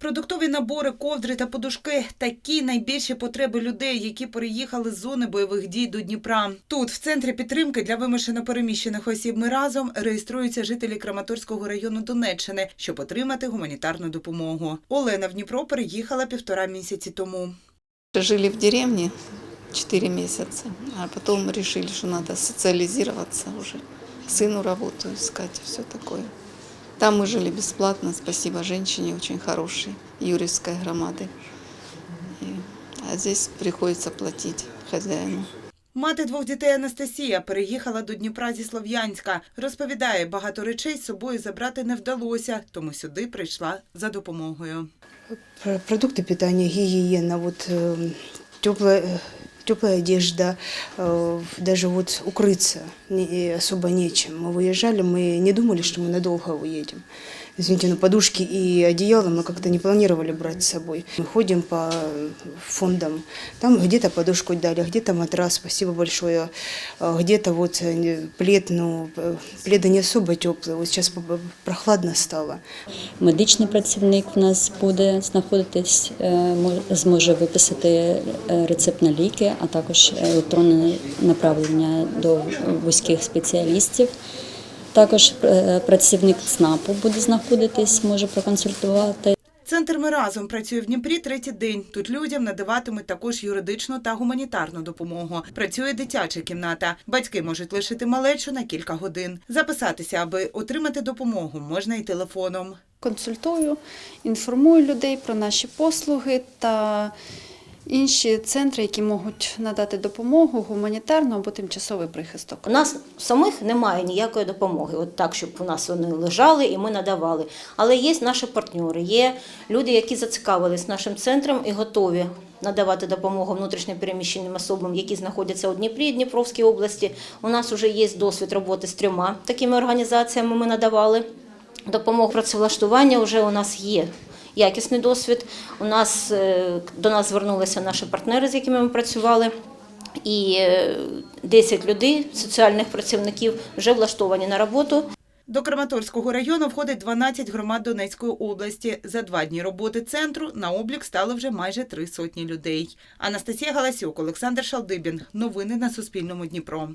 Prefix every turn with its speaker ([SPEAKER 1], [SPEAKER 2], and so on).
[SPEAKER 1] Продуктові набори, ковдри та подушки такі найбільші потреби людей, які переїхали з зони бойових дій до Дніпра. Тут, в центрі підтримки для вимушено переміщених осіб, ми разом реєструються жителі Краматорського району Донеччини, щоб отримати гуманітарну допомогу. Олена в Дніпро переїхала півтора місяці тому.
[SPEAKER 2] Жили в деревне 4 месяца, а потом решили, что надо социализироваться уже, сыну работу искать, все такое. Там мы жили бесплатно, спасибо женщине очень хорошей, Юрьевской громады. И- а здесь приходится платить хозяину.
[SPEAKER 1] Мати двох дітей Анастасія переїхала до Дніпра зі Слов'янська. Розповідає, багато речей з собою забрати не вдалося, тому сюди прийшла за допомогою.
[SPEAKER 3] Про- Продукты питания, гигиена, вот теплая, теплая одежда, э, даже вот укрыться не- особо нечем. Мы выезжали, мы не думали, что мы надолго уедем. Извините, но подушки и одеяло мы как-то не планировали брать с собой. Мы ходим по фондам, там где-то подушку дали, где-то матрас, спасибо большое, а где-то вот э, плед, ну, э, пледы не особо теплые, вот сейчас по- прохладно стало.
[SPEAKER 4] Медичний працівник в нас буде знаходитись, е, мо- зможе виписати е, рецепт на ліки, а також електронне направлення до вузьких спеціалістів. Також е, працівник ЦНАПу буде знаходитись, може проконсультувати.
[SPEAKER 1] Центр «Ми разом» працює в Дніпрі третій день. Тут людям надаватимуть також юридичну та гуманітарну допомогу. Працює дитяча кімната. Батьки можуть лишити малечу на кілька годин. Записатися, аби отримати допомогу, можна і телефоном.
[SPEAKER 5] консультую, інформую людей про наші послуги та інші центри, які можуть надати допомогу, гуманітарну або тимчасовий прихисток.
[SPEAKER 6] У нас самих немає ніякої допомоги, от так, щоб у нас вони лежали і ми надавали. Але є наші партнери, є люди, які зацікавились нашим центром і готові надавати допомогу внутрішньопереміщеним особам, які знаходяться у Дніпрі і Дніпровській області. У нас вже є досвід роботи з трьома такими організаціями. Ми надавали допомогу працевлаштування. Вже у нас є. Якісний досвід. У нас е, до нас звернулися наші партнери, з якими ми працювали. І е, 10 людей, соціальних працівників, вже влаштовані на роботу.
[SPEAKER 1] До Краматорського району входить 12 громад Донецької області. За два дні роботи центру на облік стало вже майже три сотні людей. Анастасія Галасюк, Олександр Шалдибін. Новини на Суспільному Дніпро.